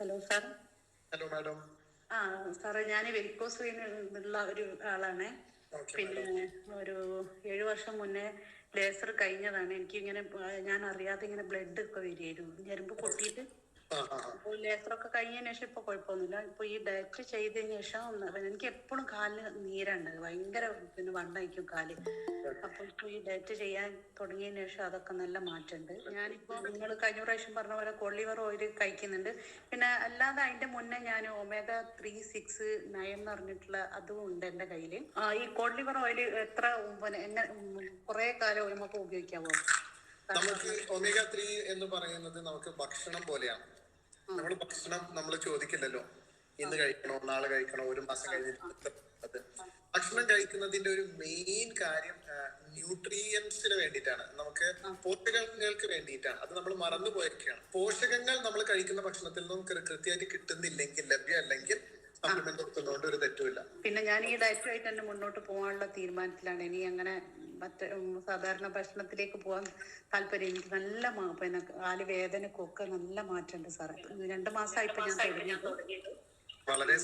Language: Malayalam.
Hello sir. Hello madam. ആ സാറേ ഞാൻ വെരിക്കോസ് വെയിനുള്ള ഒരു ആളാണ്. പിന്നെ ഒരു ഏഴു വർഷം മുന്നേ ലേസർ കഴിഞ്ഞതാണ്. എനിക്ക് ഇങ്ങനെ ഞാൻ അറിയാതെ ഇങ്ങനെ ബ്ലഡ് ഒക്കെ വരികയായിരുന്നു. ഞരമ്പ് പൊട്ടിയിട്ട് ലേസറൊക്കെ കഴിഞ്ഞതിന് ശേഷം ഇപ്പൊ കുഴപ്പമൊന്നുമില്ല. ഇപ്പൊ ഈ ഡയറ്റ് ചെയ്തതിന് ശേഷം എനിക്ക് എപ്പോഴും കാലിന് നീരുണ്ട് ഭയങ്കര പിന്നെ വണ്ണായിരിക്കും കാൽ. അപ്പൊ ഇപ്പൊ ഈ ഡയറ്റ് ചെയ്യാൻ തുടങ്ങിയതിന് ശേഷം അതൊക്കെ നല്ല മാറ്റമുണ്ട്. ഞാനിപ്പോ നിങ്ങൾ കഴിഞ്ഞ പ്രാവശ്യം പറഞ്ഞ പോലെ കൊള്ളിവർ ഓയിൽ കഴിക്കുന്നുണ്ട്. പിന്നെ അല്ലാതെ അതിന്റെ മുന്നേ ഞാൻ ഒമേഗ ത്രീ സിക്സ് നയൻ എന്ന് പറഞ്ഞിട്ടുള്ള അതും ഉണ്ട് എന്റെ കയ്യിൽ. ഈ കൊള്ളിവർ ഓയിൽ എത്ര പിന്നെ എങ്ങനെ കുറെ കാലം നമുക്ക് ഉപയോഗിക്കാമോ നമുക്ക് ഒമേഗ ത്രീ എന്ന് പറയുന്നത് നമുക്ക് ഭക്ഷണം പോലെയാണ്. നമ്മൾ ഭക്ഷണം നമ്മൾ ചോദിക്കില്ലല്ലോ. ഇന്ന് കഴിക്കണോ നാളെ കഴിക്കണോ ഒരു മാസം കഴിഞ്ഞിട്ട് അത്. ഭക്ഷണം കഴിക്കുന്നതിന്റെ ഒരു മെയിൻ കാര്യം ന്യൂട്രിയൻസിന് വേണ്ടിയിട്ടാണ്. നമുക്ക് പോഷകങ്ങൾക്ക് വേണ്ടിയിട്ടാണ്. അത് നമ്മൾ മറന്നു പോയിരിക്കുകയാണ്. പോഷകങ്ങൾ നമ്മൾ കഴിക്കുന്ന ഭക്ഷണത്തിൽ നിന്നും കൃത്യമായിട്ട് കിട്ടുന്നില്ലെങ്കിൽ ലഭ്യമല്ലെങ്കിൽ സപ്ലിമെന്റ് കൊടുക്കുന്നതുകൊണ്ട് ഒരു തെറ്റുമില്ല പിന്നെ ഞാൻ ഈ ഡയറ്റുമായിട്ട് തന്നെ മുന്നോട്ട് പോകാനുള്ള തീരുമാനത്തിലാണ്. ഇനി അങ്ങനെ മറ്റേ സാധാരണ ഭക്ഷണത്തിലേക്ക് പോകാൻ താല്പര്യം. എനിക്ക് നല്ല പിന്നെ കാൽ വേദനക്കൊക്കെ നല്ല മാറ്റമുണ്ട് സാറേ. രണ്ട് മാസമായിട്ട് ഞാൻ തുടങ്ങിയത്. വളരെ